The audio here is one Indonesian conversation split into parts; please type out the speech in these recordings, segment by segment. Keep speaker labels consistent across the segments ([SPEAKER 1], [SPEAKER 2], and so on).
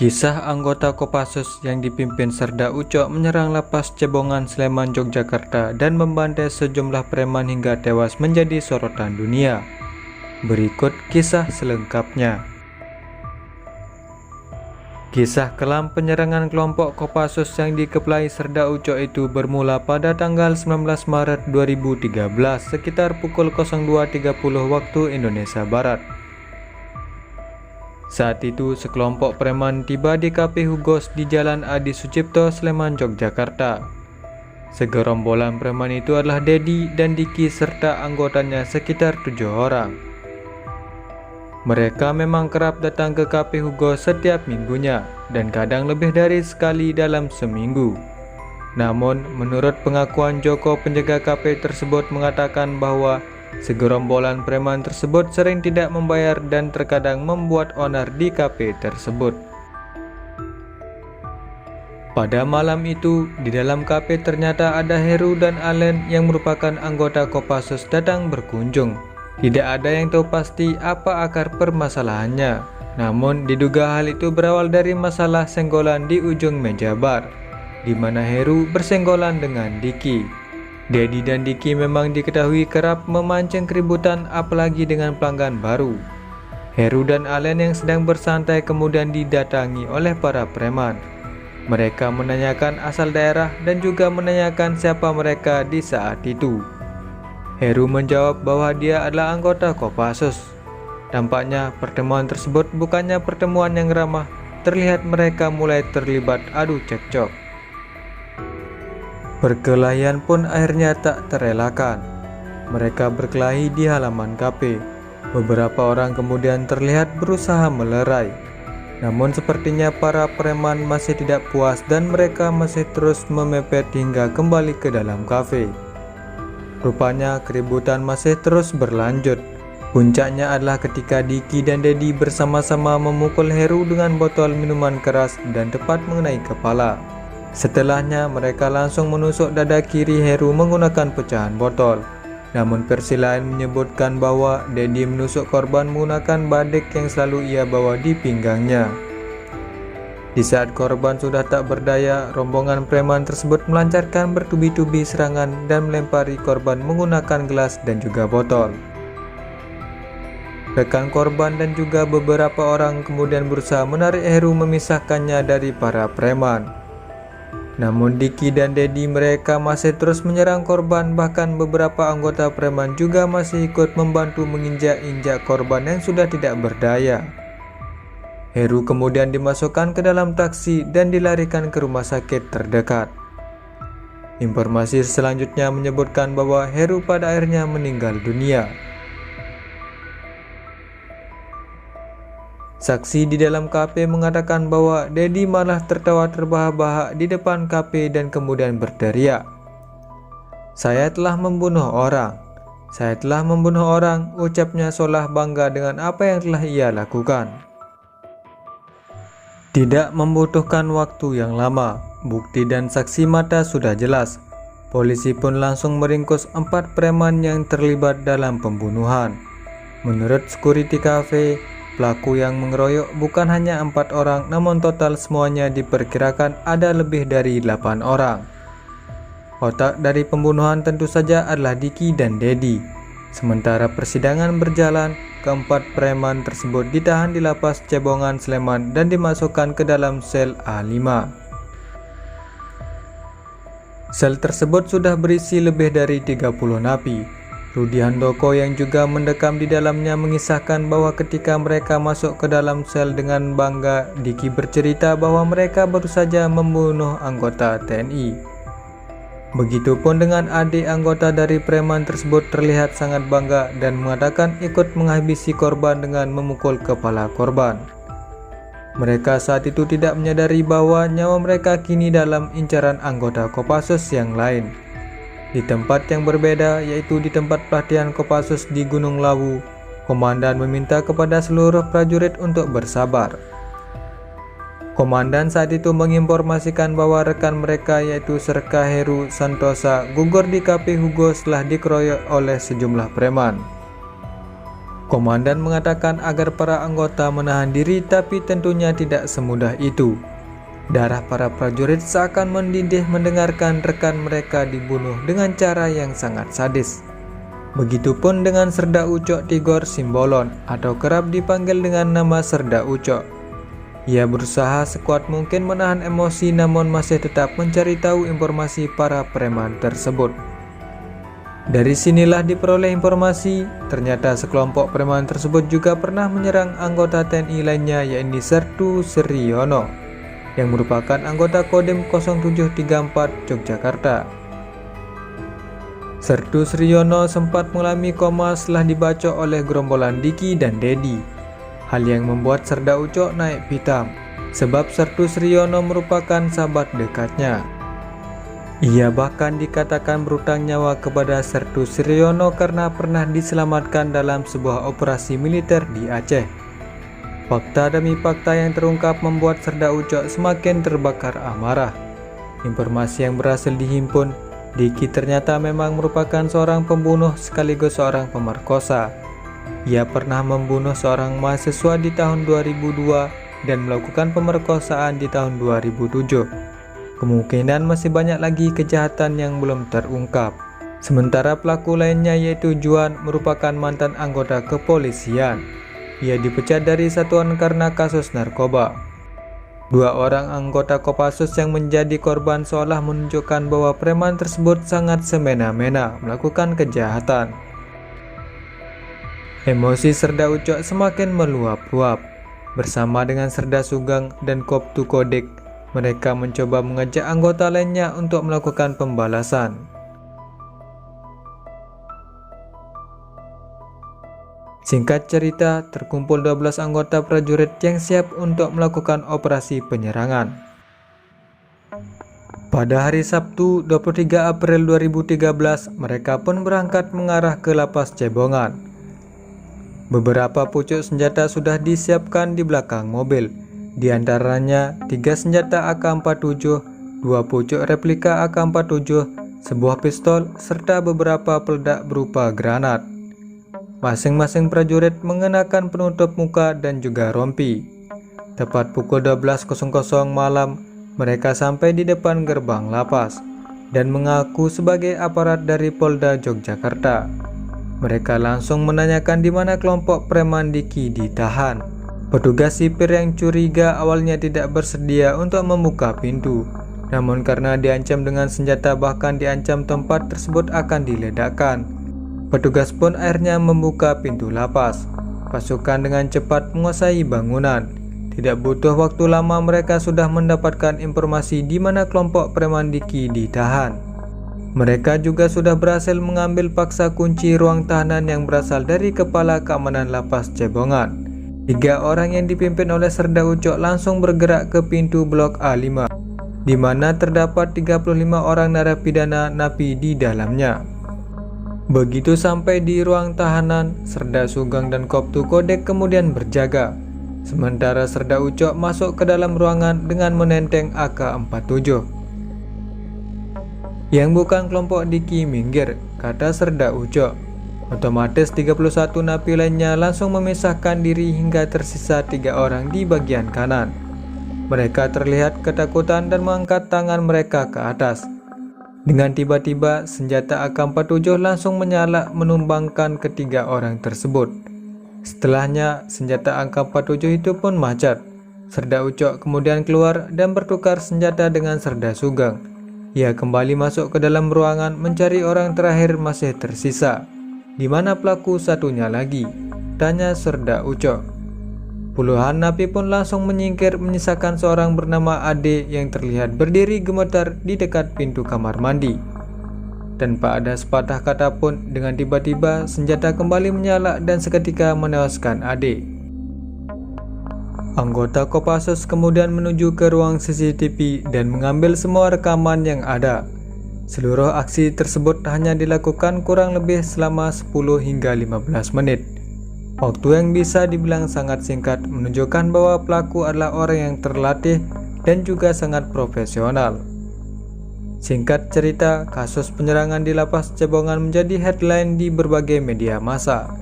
[SPEAKER 1] Kisah anggota Kopassus yang dipimpin Serda Ucok menyerang lapas Cebongan Sleman Yogyakarta dan membantai sejumlah preman hingga tewas menjadi sorotan dunia. Berikut kisah selengkapnya. Kisah kelam penyerangan kelompok Kopassus yang dikepelai Serda Ucok itu bermula pada tanggal 19 Maret 2013 sekitar pukul 02.30 waktu Indonesia Barat. Saat itu sekelompok preman tiba di Kafe Hugos di Jalan Adi Sucipto, Sleman, Yogyakarta. Segerombolan preman itu adalah Dedi dan Diki serta anggotanya sekitar tujuh orang. Mereka memang kerap datang ke Kafe Hugos setiap minggunya dan kadang lebih dari sekali dalam seminggu. Namun, menurut pengakuan Joko penjaga kafe tersebut mengatakan bahwa Segerombolan preman tersebut sering tidak membayar dan terkadang membuat onar di kafe tersebut. Pada malam itu, di dalam kafe ternyata ada Heru dan Allen yang merupakan anggota Kopassus datang berkunjung. Tidak ada yang tahu pasti apa akar permasalahannya. Namun diduga hal itu berawal dari masalah senggolan di ujung meja bar, di mana Heru bersenggolan dengan Diki. Dedi dan Diki memang diketahui kerap memancing keributan apalagi dengan pelanggan baru. Heru dan Allen yang sedang bersantai kemudian didatangi oleh para preman. Mereka menanyakan asal daerah dan juga menanyakan siapa mereka di saat itu. Heru menjawab bahwa dia adalah anggota Kopassus. Tampaknya pertemuan tersebut bukannya pertemuan yang ramah, terlihat mereka mulai terlibat adu cekcok. Perkelahian pun akhirnya tak terelakkan. Mereka berkelahi di halaman kafe. Beberapa orang kemudian terlihat berusaha melerai. Namun sepertinya para preman masih tidak puas dan mereka masih terus memepet hingga kembali ke dalam kafe. Rupanya keributan masih terus berlanjut. Puncaknya adalah ketika Diki dan Dedi bersama-sama memukul Heru dengan botol minuman keras dan tepat mengenai kepala. Setelahnya mereka langsung menusuk dada kiri Heru menggunakan pecahan botol. Namun versi lain menyebutkan bahwa Dedi menusuk korban menggunakan badik yang selalu ia bawa di pinggangnya. Di saat korban sudah tak berdaya, rombongan preman tersebut melancarkan bertubi-tubi serangan dan melempari korban menggunakan gelas dan juga botol. Rekan korban dan juga beberapa orang kemudian berusaha menarik Heru memisahkannya dari para preman. Namun Diki dan Dedi mereka masih terus menyerang korban bahkan beberapa anggota preman juga masih ikut membantu menginjak-injak korban yang sudah tidak berdaya. Heru kemudian dimasukkan ke dalam taksi dan dilarikan ke rumah sakit terdekat. Informasi selanjutnya menyebutkan bahwa Heru pada akhirnya meninggal dunia. Saksi di dalam kafe mengatakan bahwa Dedi malah tertawa terbahak-bahak di depan kafe dan kemudian berteriak. Saya telah membunuh orang. Saya telah membunuh orang, ucapnya seolah bangga dengan apa yang telah ia lakukan. Tidak membutuhkan waktu yang lama, bukti dan saksi mata sudah jelas. Polisi pun langsung meringkus empat preman yang terlibat dalam pembunuhan. Menurut security cafe, Pelaku yang mengeroyok bukan hanya empat orang, namun total semuanya diperkirakan ada lebih dari delapan orang. Otak dari pembunuhan tentu saja adalah Diki dan Dedi. Sementara persidangan berjalan, keempat preman tersebut ditahan di lapas Cebongan Sleman dan dimasukkan ke dalam sel A5. Sel tersebut sudah berisi lebih dari 30 napi. Rudi Handoko yang juga mendekam di dalamnya mengisahkan bahwa ketika mereka masuk ke dalam sel dengan bangga, Diki bercerita bahwa mereka baru saja membunuh anggota TNI. Begitupun dengan adik anggota dari preman tersebut terlihat sangat bangga dan mengatakan ikut menghabisi korban dengan memukul kepala korban. Mereka saat itu tidak menyadari bahwa nyawa mereka kini dalam incaran anggota Kopassus yang lain. Di tempat yang berbeda, yaitu di tempat pelatihan Kopassus di Gunung Lawu, Komandan meminta kepada seluruh prajurit untuk bersabar. Komandan saat itu menginformasikan bahwa rekan mereka yaitu Serka Heru Santosa gugur di Kapi Hugo setelah dikeroyok oleh sejumlah preman. Komandan mengatakan agar para anggota menahan diri tapi tentunya tidak semudah itu. Darah para prajurit seakan mendidih mendengarkan rekan mereka dibunuh dengan cara yang sangat sadis. Begitupun dengan Serda Ucok Tigor Simbolon atau kerap dipanggil dengan nama Serda Ucok. Ia berusaha sekuat mungkin menahan emosi namun masih tetap mencari tahu informasi para preman tersebut. Dari sinilah diperoleh informasi, ternyata sekelompok preman tersebut juga pernah menyerang anggota TNI lainnya yaitu Sertu Siriono yang merupakan anggota Kodim 0734 Yogyakarta. Sertu Siriono sempat mengalami koma setelah dibaca oleh gerombolan Diki dan Dedi. Hal yang membuat Serda Ucok naik pitam, sebab Sertu Siriono merupakan sahabat dekatnya. Ia bahkan dikatakan berutang nyawa kepada Sertu Siryono karena pernah diselamatkan dalam sebuah operasi militer di Aceh. Fakta demi fakta yang terungkap membuat Serda Ucok semakin terbakar amarah. Informasi yang berhasil dihimpun, Diki ternyata memang merupakan seorang pembunuh sekaligus seorang pemerkosa. Ia pernah membunuh seorang mahasiswa di tahun 2002 dan melakukan pemerkosaan di tahun 2007. Kemungkinan masih banyak lagi kejahatan yang belum terungkap. Sementara pelaku lainnya yaitu Juan merupakan mantan anggota kepolisian. Ia dipecat dari satuan karena kasus narkoba. Dua orang anggota Kopassus yang menjadi korban seolah menunjukkan bahwa preman tersebut sangat semena-mena melakukan kejahatan. Emosi Serda Ucok semakin meluap-luap. Bersama dengan Serda Sugeng dan Koptu Kodek, mereka mencoba mengajak anggota lainnya untuk melakukan pembalasan. Singkat cerita, terkumpul 12 anggota prajurit yang siap untuk melakukan operasi penyerangan. Pada hari Sabtu 23 April 2013, mereka pun berangkat mengarah ke lapas Cebongan. Beberapa pucuk senjata sudah disiapkan di belakang mobil, di antaranya tiga senjata AK-47, dua pucuk replika AK-47, sebuah pistol, serta beberapa peledak berupa granat. Masing-masing prajurit mengenakan penutup muka dan juga rompi. Tepat pukul 12.00 malam, mereka sampai di depan gerbang lapas dan mengaku sebagai aparat dari Polda Yogyakarta. Mereka langsung menanyakan di mana kelompok preman Diki ditahan. Petugas sipir yang curiga awalnya tidak bersedia untuk membuka pintu. Namun karena diancam dengan senjata bahkan diancam tempat tersebut akan diledakkan. Petugas pun akhirnya membuka pintu lapas. Pasukan dengan cepat menguasai bangunan. Tidak butuh waktu lama mereka sudah mendapatkan informasi di mana kelompok preman Diki ditahan. Mereka juga sudah berhasil mengambil paksa kunci ruang tahanan yang berasal dari kepala keamanan lapas Cebongan. Tiga orang yang dipimpin oleh Serda Ucok langsung bergerak ke pintu blok A5 di mana terdapat 35 orang narapidana napi di dalamnya. Begitu sampai di ruang tahanan, Serda Sugeng dan Koptu Kodek kemudian berjaga. Sementara Serda Ucok masuk ke dalam ruangan dengan menenteng AK-47. Yang bukan kelompok Diki minggir, kata Serda Ucok. Otomatis 31 napi lainnya langsung memisahkan diri hingga tersisa tiga orang di bagian kanan. Mereka terlihat ketakutan dan mengangkat tangan mereka ke atas. Dengan tiba-tiba, senjata AK-47 langsung menyala menumbangkan ketiga orang tersebut. Setelahnya, senjata AK-47 itu pun macet. Serda Ucok kemudian keluar dan bertukar senjata dengan Serda Sugeng. Ia kembali masuk ke dalam ruangan mencari orang terakhir masih tersisa. Di mana pelaku satunya lagi? Tanya Serda Ucok. Puluhan napi pun langsung menyingkir menyisakan seorang bernama Ade yang terlihat berdiri gemetar di dekat pintu kamar mandi. Tanpa ada sepatah kata pun, dengan tiba-tiba senjata kembali menyala dan seketika menewaskan Ade. Anggota Kopassus kemudian menuju ke ruang CCTV dan mengambil semua rekaman yang ada. Seluruh aksi tersebut hanya dilakukan kurang lebih selama 10 hingga 15 menit. Waktu yang bisa dibilang sangat singkat menunjukkan bahwa pelaku adalah orang yang terlatih dan juga sangat profesional. Singkat cerita, kasus penyerangan di lapas Cebongan menjadi headline di berbagai media massa.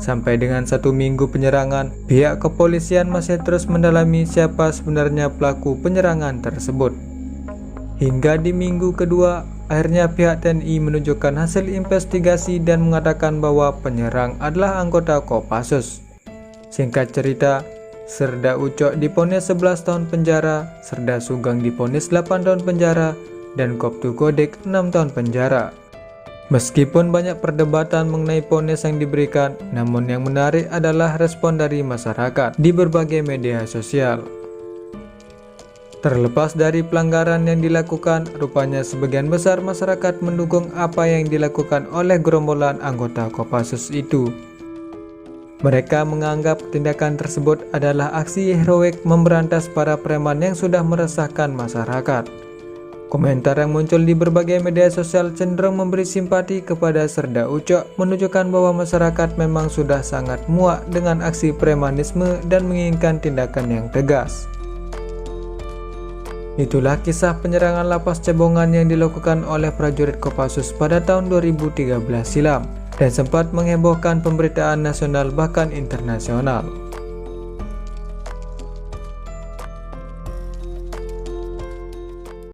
[SPEAKER 1] Sampai dengan satu minggu penyerangan, pihak kepolisian masih terus mendalami siapa sebenarnya pelaku penyerangan tersebut. Hingga di minggu kedua, akhirnya pihak TNI menunjukkan hasil investigasi dan mengatakan bahwa penyerang adalah anggota Kopassus. Singkat cerita, Serda Ucok diponis 11 tahun penjara, Serda Sugeng diponis 8 tahun penjara, dan Koptu Godek 6 tahun penjara. Meskipun banyak perdebatan mengenai ponis yang diberikan, namun yang menarik adalah respon dari masyarakat di berbagai media sosial. Terlepas dari pelanggaran yang dilakukan, rupanya sebagian besar masyarakat mendukung apa yang dilakukan oleh gerombolan anggota Kopassus itu. Mereka menganggap tindakan tersebut adalah aksi heroik memberantas para preman yang sudah meresahkan masyarakat. Komentar yang muncul di berbagai media sosial cenderung memberi simpati kepada Serda Ucok menunjukkan bahwa masyarakat memang sudah sangat muak dengan aksi premanisme dan menginginkan tindakan yang tegas. Itulah kisah penyerangan lapas cebongan yang dilakukan oleh prajurit Kopassus pada tahun 2013 silam dan sempat menghebohkan pemberitaan nasional bahkan internasional.